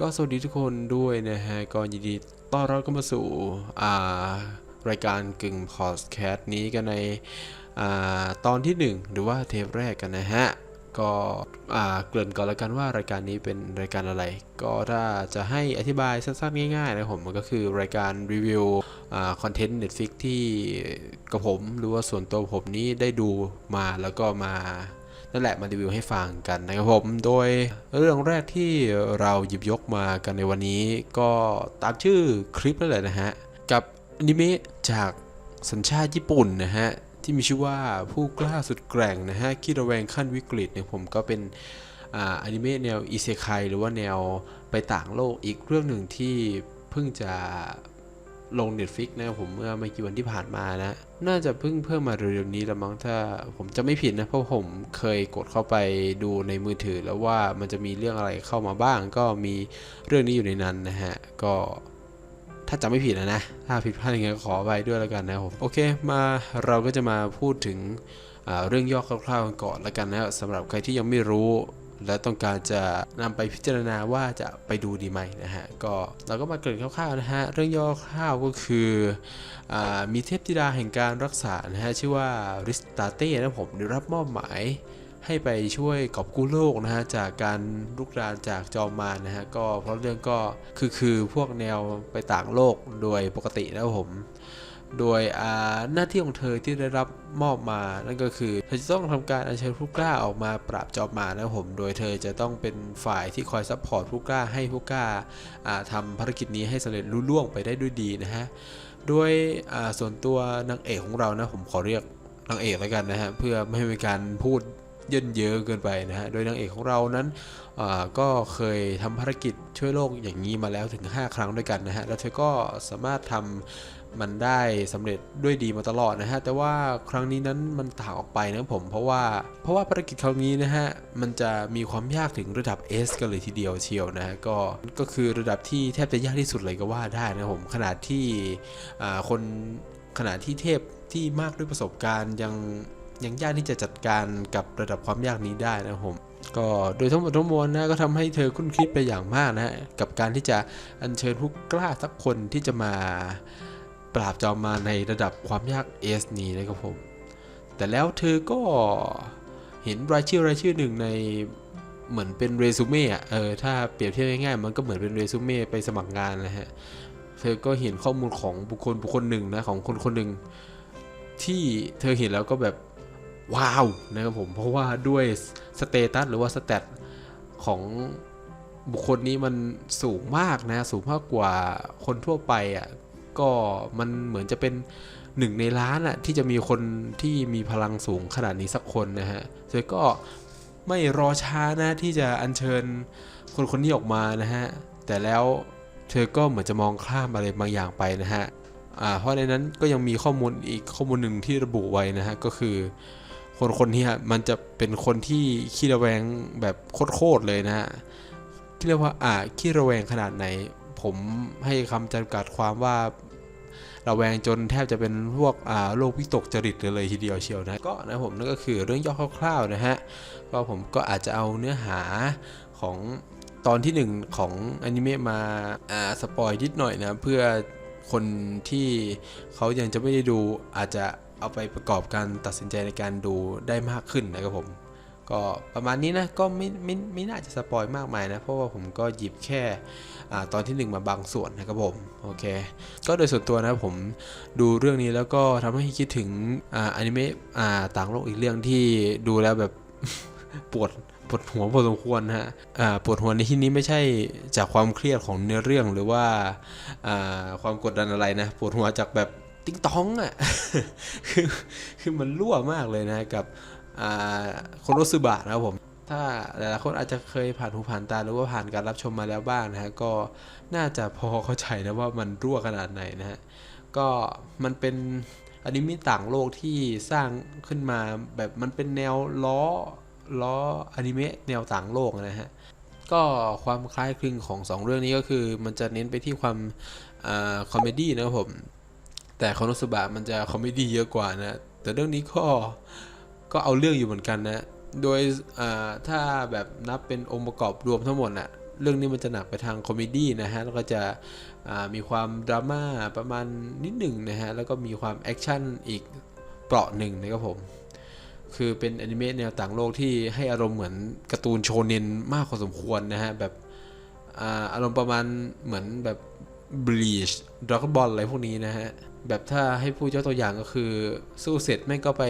ก็สวัสดีทุกคนด้วยนะฮะก็ยินดีต้อนรับเข้ามาสู่อ่ารายการกึ่งพอดแคสต์นี้กันในอ่าตอนที่ 1 หรือว่าเทปแรกกันนะฮะก็เกริ่นก่อนแล้วกันว่ารายการนี้เป็นรายการอะไร ก็ถ้าจะให้อธิบายสั้นๆง่ายๆนะผมมันก็คือรายการรีวิวคอนเทนต์ Netflix ที่กับผมหรือว่าส่วนตัวผมนี้ได้ดูมาแล้วก็มา นั่นแหละมารีวิวให้ฟังกันนะครับผมโดยเรื่องแรกที่เราหยิบยกมากันในวันนี้ ก็ตามชื่อคลิปนั่นแหละนะฮะ กับอนิเมะจากสัญชาติญี่ปุ่นนะฮะ ที่มีชื่อว่าผู้กล้าสุดแกร่งนะฮะคิดระแวงขั้นวิกฤตเนี่ยผมก็เป็นอ่าอนิเมะแนวอิเซไคหรือว่าแนวไปต่างโลกอีกเรื่องหนึ่งที่เพิ่งจะ ลง Netflix นะครับผมเมื่อไม่กี่วันที่ผ่านมานะ น่าจะเพิ่งเพิ่มมาเร็วๆนี้ละมั้งถ้าผมจะไม่ผิดนะ เพราะผมเคยกดเข้าไปดูในมือถือแล้วว่ามันจะมีเรื่องอะไรเข้ามาบ้าง ก็มีเรื่องนี้อยู่ในนั้นนะฮะ ก็ถ้าจำไม่ผิดนะนะ ถ้าผิดพลาดยังไงก็ขอไปด้วยแล้วกันนะครับผม โอเค มาเราก็จะมาพูดถึงเรื่องย่อคร่าวๆกันก่อนแล้วกันนะสำหรับใครที่ยังไม่รู้ และต้องการจะนำไปพิจารณาว่าจะไปดูดีไหมนะฮะก็เราก็มาเกริ่นคร่าวๆนะฮะเรื่องย่อคร่าวก็คืออมีเทพธิดาแห่งการรักษานะฮะชื่อว่าริสตาเต้นะผมได้รับมอบหมายให้ไปช่วยกอบกู้โลกนะฮะจากการลุกรานจากจอมมารนะฮะก็เพราะเรื่องก็คือคือพวกแนวไปต่างโลกโดยปกตินะผม โดยหน้าที่ของเธอที่ได้รับมอบมา นั่นก็คือ เธอจะต้องทำการอัญเชิญผู้กล้าออกมาปราบจอมมานะผม โดยเธอจะต้องเป็นฝ่ายที่คอยซัพพอร์ตผู้กล้าให้ผู้กล้าอ่าทำภารกิจนี้ให้สำเร็จรุ่ล่วงไปได้ด้วยดีนะฮะ โดยอ่าส่วนตัวนางเอกของเรานะผมขอเรียกนางเอกแล้วกันนะฮะเพื่อไม่ให้มีการพูดเยินเยอะเกินไปนะฮะ โดยนางเอกของเรานั้นก็เคยทำภารกิจช่วยโลกอย่างนี้มาแล้วถึง 5 ครั้งด้วยกันนะฮะ แล้วเธอก็สามารถทำ มันได้สำเร็จด้วยดีมาตลอดนะฮะแต่ว่าครั้งนี้นั้นมันต่างออกไปนะผมเพราะว่าเพราะว่าภารกิจครั้งนี้นะฮะมันจะมีความยากถึงระดับ S กันเลยทีเดียวเชียวนะฮะก็ก็คือระดับที่แทบจะยากที่สุดเลยก็ว่าได้นะผมขนาดที่อ่าคนขนาดที่เทพที่มากด้วยประสบการณ์ยังยังยากที่จะจัดการกับระดับความยากนี้ได้นะผมก็โดยทั้งหมดทั้งมวลนะก็ทำให้เธอคุ้นคิดไปอย่างมากนะฮะกับการที่จะอัญเชิญผู้กล้าสักคนที่จะมา ปราบจอมมาในระดับความยากเอสนี้นะครับผม แต่แล้วเธอก็เห็นรายชื่อรายชื่อหนึ่งในเหมือนเป็นเรซูเม่อะเออถ้าเปรียบเทียบง่ายๆมันก็เหมือนเป็นเรซูเม่ไปสมัครงานนะฮะ เธอก็เห็นข้อมูลของบุคคลบุคคลหนึ่งนะของคนคนหนึ่งที่เธอเห็นแล้วก็แบบว้าวนะครับผม เพราะว่าด้วยสเตตัสหรือว่าสแตทของบุคคลนี้มันสูงมากนะ สูงมากกว่าคนทั่วไปอะ ก็มันเหมือนจะเป็นหนึ่งในล้านอะที่จะมีคนที่มีพลังสูงขนาดนี้สักคนนะฮะเธอก็ไม่รอช้านะที่จะอัญเชิญคนคนนี้ออกมานะฮะ แต่แล้วเธอก็เหมือนจะมองข้ามอะไรบางอย่างไปนะฮะอ่าเพราะในนั้นก็ยังมีข้อมูลอีกข้อมูลหนึ่งที่ระบุไว้นะฮะก็คือ คนคนนี้มันจะเป็นคนที่ขี้ระแวงแบบโคตรเลยนะฮะที่เรียกว่าอ่าขี้ระแวงขนาดไหน ผมให้คำจำกัดความว่า ระแวงจนแทบจะเป็นพวกอ่าโรควิตกจริตเลยทีเดียวเชียวนะก็นะผมนั่นก็คือเรื่องย่อคร่าวๆนะฮะก็ผมก็อาจจะเอาเนื้อหาของตอนที่หนึ่งของอนิเมะมาอ่าสปอยนิดหน่อยนะเพื่อคนที่เขายังจะไม่ได้ดูอาจจะเอาไปประกอบการตัดสินใจในการดูได้มากขึ้นนะครับผม ก็ประมาณนี้นะก็ไม่ไม่ไม่น่าจะสปอยมากมายนะ เพราะว่าผมก็หยิบแค่อตอนที่หนึ่งมาบางส่วนนะครับผมโอเค ก็โดยส่วนตัวนะผมดูเรื่องนี้แล้วก็ทำให้คิดถึงอนิเมะต่างโลกอีกเรื่องที่ดูแล้วแบบปวดปวดหัวพอสมควรฮะปวดหัวในที่นี้ไม่ใช่จากความเครียดของเนื้อเรื่องหรือว่าอ่าความกดดันอะไรนะ ปวดหัวจากแบบติ๊งต้องอะคือคือมันรั่วมากเลยนะกับ คนโรสึบะนะครับผม ถ้าหลายๆคนอาจจะเคยผ่านหูผ่านตาหรือว่าผ่านการรับชมมาแล้วบ้างนะฮะ ก็น่าจะพอเข้าใจนะว่ามันรั่วขนาดไหนนะฮะ ก็มันเป็นอนิเมะต่างโลกที่สร้างขึ้นมาแบบมันเป็นแนวล้อล้ออนิเมะแนวต่างโลกนะฮะก็ความคล้ายคลึงของสองเรื่องนี้ก็คือมันจะเน้นไปที่ความคอมเมดี้นะครับผม แต่คอนสบะมันจะคอมเมดี้เยอะกว่านะ แต่เรื่องนี้ก็ ก็เอาเรื่องอยู่เหมือนกันนะ โดยถ้าแบบนับเป็นองค์ประกอบรวมทั้งหมดน่ะเรื่องนี้มันจะหนักไปทางคอมเมดี้นะฮะ แล้วก็จะมีความดราม่าประมาณนิดหนึ่งนะฮะ แล้วก็มีความแอคชั่นอีกเปราะหนึ่งนะครับผม คือเป็นอนิเมะแนวต่างโลกที่ให้อารมณ์เหมือนการ์ตูนโชเนนมากพอสมควรนะฮะ แบบอาอารมณ์ประมาณเหมือนแบบบลีชดราก้อนบอลอะไรพวกนี้นะฮะ แบบถ้าให้พูดยกตัวอย่างก็คือ สู้เสร็จแม่งก็ไป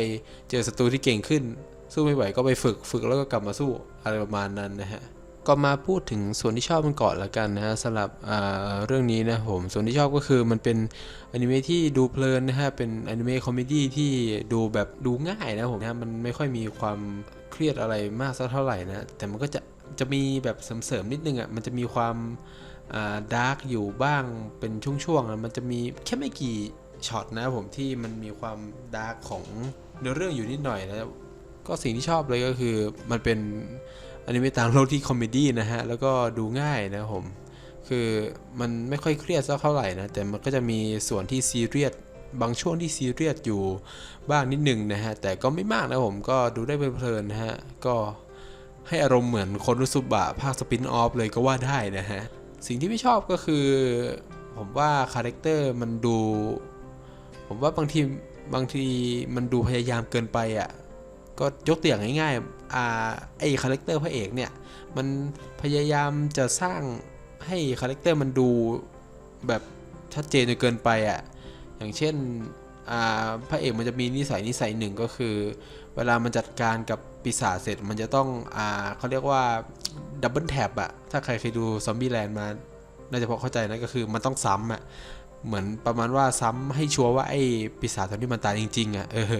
เจอศัตรูที่เก่งขึ้น สู้ไม่ไหวก็ไปฝึกฝึกแล้วก็กลับมาสู้อะไรประมาณนั้นนะฮะก็มาพูดถึงส่วนที่ชอบมันก่อนละกันนะฮะสำหรับอ่าเรื่องนี้นะผมส่วนที่ชอบก็คือมันเป็นอนิเมะที่ดูเพลินนะฮะเป็นอนิเมะคอมเมดี้ที่ดูแบบดูง่ายนะผมนะมันไม่ค่อยมีความเครียดอะไรมากสักเท่าไหร่นะแต่มันก็จะจะมีแบบเสริมๆนิดนึงอะมันจะมีความดาร์กอยู่บ้างเป็นช่วงๆอะมันจะมีแค่ไม่กี่ ช็อตนะผมที่มันมีความดาร์กของเนื้อเรื่องอยู่นิดหน่อยนะก็สิ่งที่ชอบเลยก็คือมันเป็นอนิเมะต่างโลกที่คอมเมดี้นะฮะ แล้วก็ดูง่ายนะผม คือมันไม่ค่อยเครียดสักเท่าไหร่นะ แต่มันก็จะมีส่วนที่ซีเรียสบางช่วงที่ซีเรียสอยู่บ้างนิดหนึ่งนะฮะ แต่ก็ไม่มากนะผมก็ดูได้เพลินๆนะฮะ ก็ให้อารมณ์เหมือนคนรุสุบะภาคสปินออฟเลยก็ว่าได้นะฮะ สิ่งที่ไม่ชอบก็คือ ผมว่าคาแรคเตอร์มันดู ผมว่าบางทีบางทีมันดูพยายามเกินไปอะก็ยกตัวอย่างง่ายๆอ่าไอ้คาแรคเตอร์พระเอกเนี่ย มันพยายามจะสร้างให้คาแรคเตอร์มันดูแบบชัดเจนจนเกินไปอะอย่างเช่นอ่าพระเอกมันจะมีนิสัยนิสัยหนึ่งก็คือ เวลามันจัดการกับปีศาจเสร็จมันจะต้องอ่าเขาเรียกว่าดับเบิลแท็บอะถ้าใครเคยดูซอมบี้แลนด์มาน่าจะพอเข้าใจนะก็คือมันต้องซ้ำอะ เหมือนประมาณว่าซ้ำให้ชัวร์ว่าไอ้ปีศาจตัวนี้มันตายจริงๆอะเออ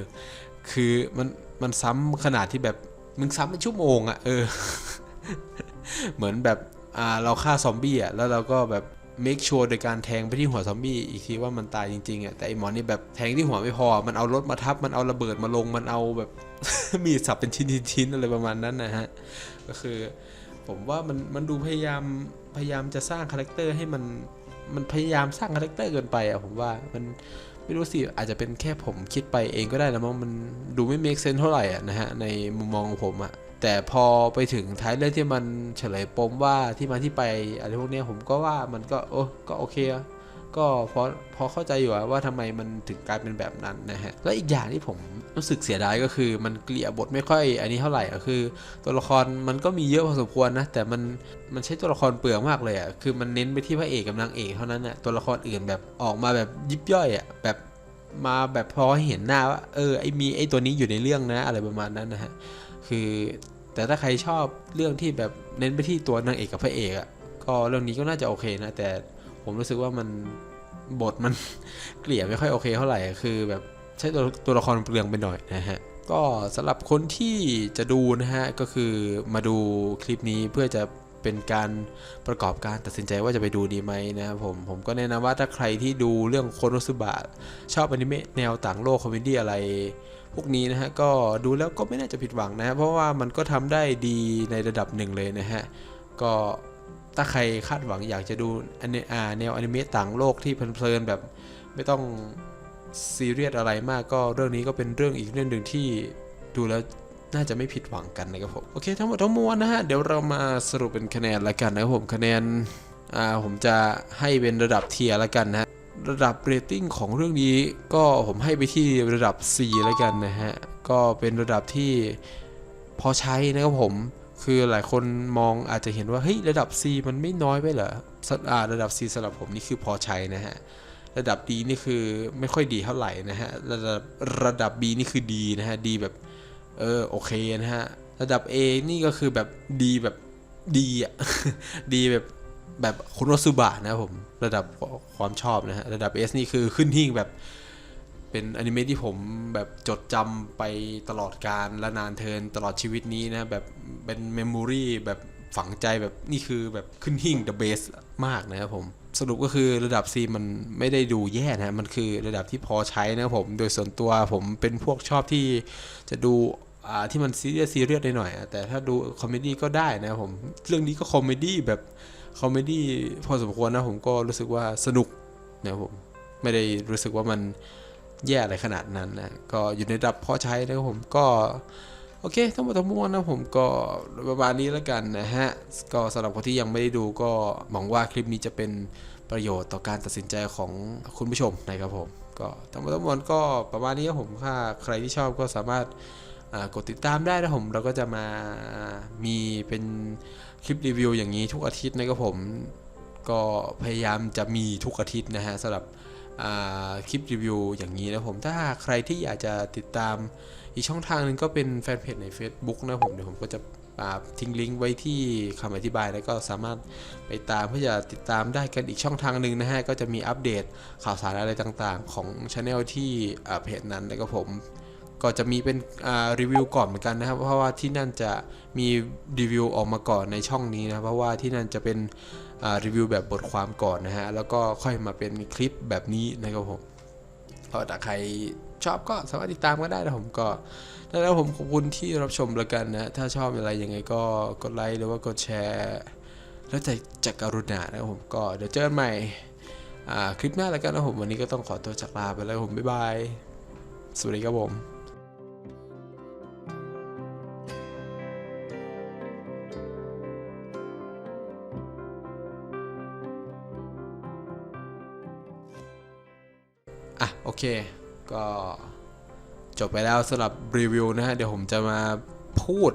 คือมันมันซ้ำขนาดที่แบบมึงซ้ำเป็นชั่วโมงอะ่ะเออ เหมือนแบบอ่าเราฆ่าซอมบี้อะแล้วเราก็แบบ make sure โดยการแทงไปที่หัวซอมบี้อีกทีว่ามันตายจริงๆอะแต่ไอหมอนี่แบบแทงที่หัวไม่พอ มันเอารถมาทับ มันเอาระเบิดมาลง มันเอาแบบมีดสับเป็นชิ้นๆอะไรประมาณนั้นนะฮะ ก็คือ ผมว่ามันมันดูพยายามพยายามจะสร้างคาแรคเตอร์ให้มัน มันพยายามสร้างคาแรคเตอร์เกินไปอะผมว่ามันไม่รู้สิอาจจะเป็นแค่ผมคิดไปเองก็ได้นะมั้งมันดูไม่ make sense เท่าไหร่อะนะฮะในมุมมองของผมอะแต่พอไปถึงท้ายเรื่องที่มันเฉลยปมว่าที่มาที่ไปอะไรพวกนี้ผมก็ว่ามันก็โอ้ก็โอเคอะ ก็พอพอเข้าใจอยู่ว่าทำไมมันถึงกลายเป็นแบบนั้นนะฮะ แล้วอีกอย่างที่ผมรู้สึกเสียดายก็คือมันเกลี่ยบทไม่ค่อย อันนี้เท่าไหร่อะคือ ตัวละครมันก็มีเยอะพอสมควรนะ แต่มันมันใช้ตัวละครเปลืองมากเลยอะคือมันเน้นไปที่พระเอกกับนางเอกเท่านั้นอะตัวละครอื่นแบบออกมาแบบยิบย่อยอะแบบมาแบบพอให้เห็นหน้าว่าเออไอมีไอตัวนี้อยู่ในเรื่องนะอะไรประมาณนั้นนะฮะคือแต่ถ้าใครชอบเรื่องที่แบบเน้นไปที่ตัวนางเอกกับพระเอกอะ่ะก็เรื่องนี้ก็น่าจะโอเคนะแต่ผมรู้สึกว่ามัน บทมันเกลี่ยไม่ค่อยโอเคเท่าไหร่ คือแบบใช้ตัวตัวละครเปลืองไปหน่อยนะฮะ ก็สำหรับคนที่จะดูนะฮะ ก็คือมาดูคลิปนี้เพื่อจะเป็นการประกอบการตัดสินใจว่าจะไปดูดีไหมนะครับผม ผมก็แนะนำว่าถ้าใครที่ดูเรื่องโคโนสุบะชอบอนิเมะแนวต่างโลกคอมเมดี้อะไร พวกนี้นะฮะ ก็ดูแล้วก็ไม่น่าจะผิดหวังนะ เพราะว่ามันก็ทำได้ดีในระดับหนึ่งเลยนะฮะ ก็ ถ้าใครคาดหวังอยากจะดูอนเนอ่าแนวอนิเมะต่างโลกที่เพลินๆแบบไม่ต้องซีเรียสอะไรมากก็เรื่องนี้ก็เป็นเรื่องอีกเรื่องหนึ่งที่ดูแล้วน่าจะไม่ผิดหวังกันนะครับผมโอเคทั้งหมดทั้งมวลนะฮะเดี๋ยวเรามาสรุปเป็นคะแนนละกันนะครับผมคะแนนอ่าผมจะให้เป็นระดับเทียร์ละกันนะระดับเรตติ้งของเรื่องนี้ก็ผมให้ไปที่ระดับ4แล้วกันนะฮะ ก็เป็นระดับที่พอใช้นะครับผม คือหลายคนมองอาจจะเห็นว่าเฮ้ยระดับ C มันไม่น้อยไปเหรออระดับ C สำหรับผมนี่คือพอใช้นะฮะระดับ D นี่คือไม่ค่อยดีเท่าไหร่นะฮะระดับระดับ B นี่คือดีนะฮะดีแบบเออโอเคนะฮะระดับ A นี่ก็คือแบบดีแบบดีอะดีแบบแบบคุณโรสุบะนะผมระดับความชอบนะฮะระดับ S นี่คือขึ้นหิ่งแบบ เป็นอนิเมะที่ผมแบบจดจำไปตลอดการและนานเทินตลอดชีวิตนี้นะ แบบเป็นเมมโมรีแบบฝังใจแบบนี่คือแบบขึ้นหิ่ง the best มากนะครับผม สรุปก็คือระดับ C มันไม่ได้ดูแย่นะมันคือระดับที่พอใช้นะครับผม โดยส่วนตัวผมเป็นพวกชอบที่จะดูอ่าที่มันซีเรียสซีเรียสหน่อยๆอะแต่ถ้าดูคอมเมดี้ก็ได้นะผมเรื่องนี้ก็คอมเมดี้แบบคอมเมดี้พอสมควรนะผมก็รู้สึกว่าสนุกนะครับผมไม่ได้รู้สึกว่ามัน แย่อะไรขนาดนั้นนะก็อยู่ในระดับพอใช้นะครับผมก็โอเค ทั้งหมดทั้งมวลนะผมก็ประมาณนี้แล้วกันนะฮะ ก็สำหรับคนที่ยังไม่ได้ดูก็หวังว่าคลิปนี้จะเป็นประโยชน์ต่อการตัดสินใจของคุณผู้ชมนะครับผม ก็ทั้งหมดทั้งมวลก็ประมาณนี้ครับผมถ้าใครที่ชอบก็สามารถกดติดตามได้นะผมเราก็จะมามีเป็นคลิปรีวิวอย่างนี้ทุกอาทิตย์นะครับผม ก็พยายามจะมีทุกอาทิตย์นะฮะสำหรับ คลิปรีวิวอย่างนี้นะผมถ้าใครที่อยากจะติดตาม อีกช่องทางหนึงก็เป็นแฟนเพจใน Facebook นะผมเดี๋ยวผมก็จะทิ้งลิงก์ไว้ที่คำอธิบายแล้วก็สามารถไปตามเพื่อจะติดตามได้กันอีกช่องทางหนึ่งนะฮะก็จะมีอัปเดตข่าวสารอะไรต่างๆ ของช anel ที่เพจนั้นนะครับผมก็จะมีเป็นรีวิวก่อนเหมือนกันนะครับ เพราะว่าที่นั่นจะมีรีวิวออกมาก่อนในช่องนี้นะเพราะว่าที่นั่นจะเป็น รีวิวแบบบทความก่อนนะฮะ แล้วก็ค่อยมาเป็นคลิปแบบนี้นะครับผมก็ถ้าใครชอบก็สามารถติดตามก็ได้นะผมก็แล้วผมขอบคุณที่รับชมแล้วกันนะ ถ้าชอบอะไรยังไงก็กดไลค์หรือว่ากดแชร์ แล้วแต่จะกรุณานะผมก็เดี๋ยวเจอกันใหม่คลิปหน้าแล้วกันนะผมวันนี้ก็ต้องขอตัวจากลาไปแล้วผมบ๊ายบาย สวัสดีครับผม โอเค ก็จบไปแล้วสำหรับรีวิวนะฮะ เดี๋ยวผมจะมาพูด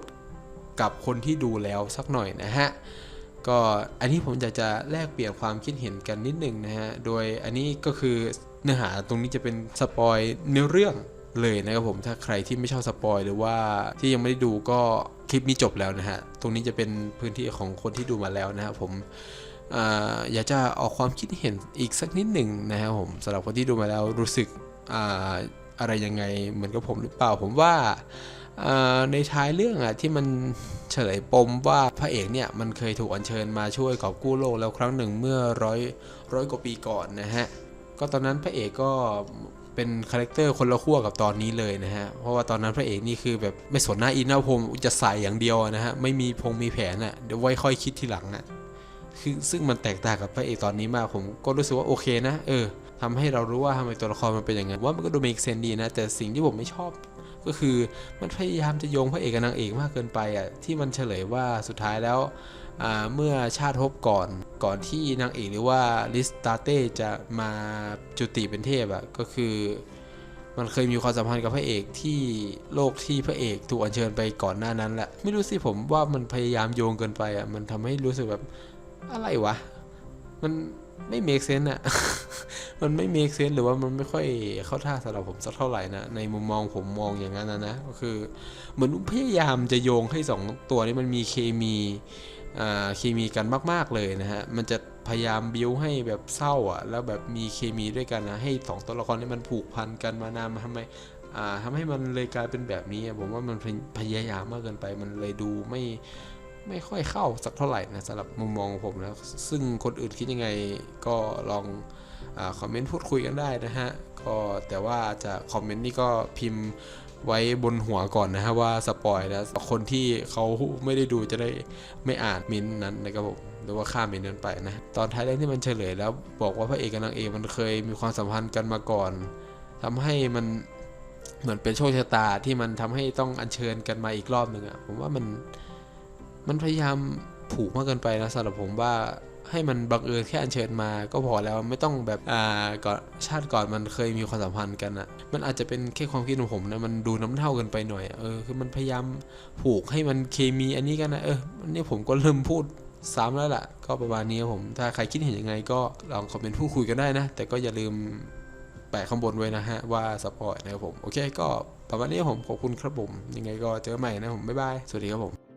กับคนที่ดูแล้วสักหน่อยนะฮะ ก็อันนี้ผมอยากจะแลกเปลี่ยนความคิดเห็นกันนิดหนึ่งนะฮะ โดยอันนี้ก็คือเนื้อหาตรงนี้จะเป็นสปอยเนื้อเรื่องเลยนะครับผมถ้าใครที่ไม่ชอบสปอยหรือว่าที่ยังไม่ได้ดูก็คลิปนี้จบแล้วนะฮะ ตรงนี้จะเป็นพื้นที่ของคนที่ดูมาแล้วนะครับผม อยากจะออกความคิดเห็นอีกสักนิดหนึ่งนะครับผมสำหรับคนที่ดูมาแล้วรู้สึกออะไรยังไงเหมือนกับผมหรือเปล่าผมว่าอ่าในท้ายเรื่องอะที่มันเฉลยปมว่าพระเอกเนี่ยมันเคยถูกอัญเชิญมาช่วยกอบกู้โลกแล้วครั้งหนึ่งเมื่อร้อยร้อยกว่าปีก่อนนะฮะก็ตอนนั้นพระเอกก็เป็นคาแรคเตอร์คนละขั้วกับตอนนี้เลยนะฮะ เพราะว่าตอนนั้นพระเอกนี่คือแบบไม่สนหน้าอินหน้าพรมจะใส่อย่างเดียวนะฮะ ไม่มีพงมีแผนอะเดี๋ยวไว้ค่อยคิดทีหลังอะ คือซึ่งมันแตกต่างกับพระเอกตอนนี้มากผมก็รู้สึกว่าโอเคนะ เออทำให้เรารู้ว่าทำไมตัวละครมันเป็นอย่างนั้นว่ามันก็ดูเมกเซนดีนะ แต่สิ่งที่ผมไม่ชอบก็คือมันพยายามจะโยงพระเอกกับนางเอกมากเกินไปอะที่มันเฉลยว่าสุดท้ายแล้วเมื่อชาติภพก่อนก่อนที่นางเอกหรือว่าลิสตาเต้จะมาจุติเป็นเทพอะก็คือมันเคยมีความสัมพันธ์กับพระเอกที่โลกที่พระเอกถูกอัญเชิญไปก่อนหน้านั้นแหละไม่รู้สิผมว่ามันพยายามโยงเกินไปอะมันทำให้รู้สึกแบบ อะไรวะ มันไม่ make sense อะมันไม่ make sense หรือว่ามันไม่ค่อยเข้าท่าสำหรับผมสักเท่าไหร่นะ ในมุมมองผมมองอย่างนั้นนะนะ ก็คือ เหมือนพยายามจะโยงให้สองตัวนี้มันมีเคมีอ่าเคมีกันมาก ๆ เลยนะฮะ มันจะพยายามบิวให้แบบเศร้าอะ แล้วแบบมีเคมีด้วยกันนะ ให้สองตัวละครนี้มันผูกพันกันมานานมทำไมอ่าทำให้มันเลยกลายเป็นแบบนี้ ผมว่ามันพยายามมากเกินไป มันเลยดูไม่ ไม่ค่อยเข้าสักเท่าไหร่นะสำหรับมุมมองของผมนะซึ่งคนอื่นคิดยังไงก็ลองอคอมเมนต์พูดคุยกันได้นะฮะก็แต่ว่าจะคอมเมนต์นี่ก็พิมพ์ไว้บนหัวก่อนนะฮะว่าสปอยแล้วคนที่เขาไม่ได้ดูจะได้ไม่อ่านมินนั้นนะครับผมหรือว่าข้ามมินนั้นไปนะตอนท้ายเรื่องที่มันเฉลยแล้ว บอกว่าพระเอกกับนางเอกมันเคยมีความสัมพันธ์กันมาก่อนทำให้มันเหมือนเป็นโชคชะตาที่มันทำให้ต้องอัญเชิญกันมาอีกรอบหนึ่งอะผมว่ามัน มันพยายามผูกมากเกินไปนะสำหรับผมว่าให้มันบังเอิญแค่อัญเชิญมาก็พอแล้วไม่ต้องแบบอ่าก่อนชาติก่อนมันเคยมีความสัมพันธ์กันอะ่ะ มันอาจจะเป็นแค่ความคิดของผมนะมันดูน้ำเท่ากันไปหน่อยเออคือมันพยายามผูกให้มันเคมีอันนี้กันนะเออนนี้ผมก็เริ่มพูดซ้ำแล้วล่ะ ก็ประมาณนี้ครับผมถ้าใครคิดเห็นยังไงก็ลองคอมเมนต์พูดคุยกันได้นะ แต่ก็อย่าลืมแปะข้างบนไว้นะฮะว่าสปอยนะครับผมโอเคก็ประมาณนี้ผมขอบคุณครับผมยังไงก็เจอกันใหม่นะผมบ๊ายบายสวัสดีครับผม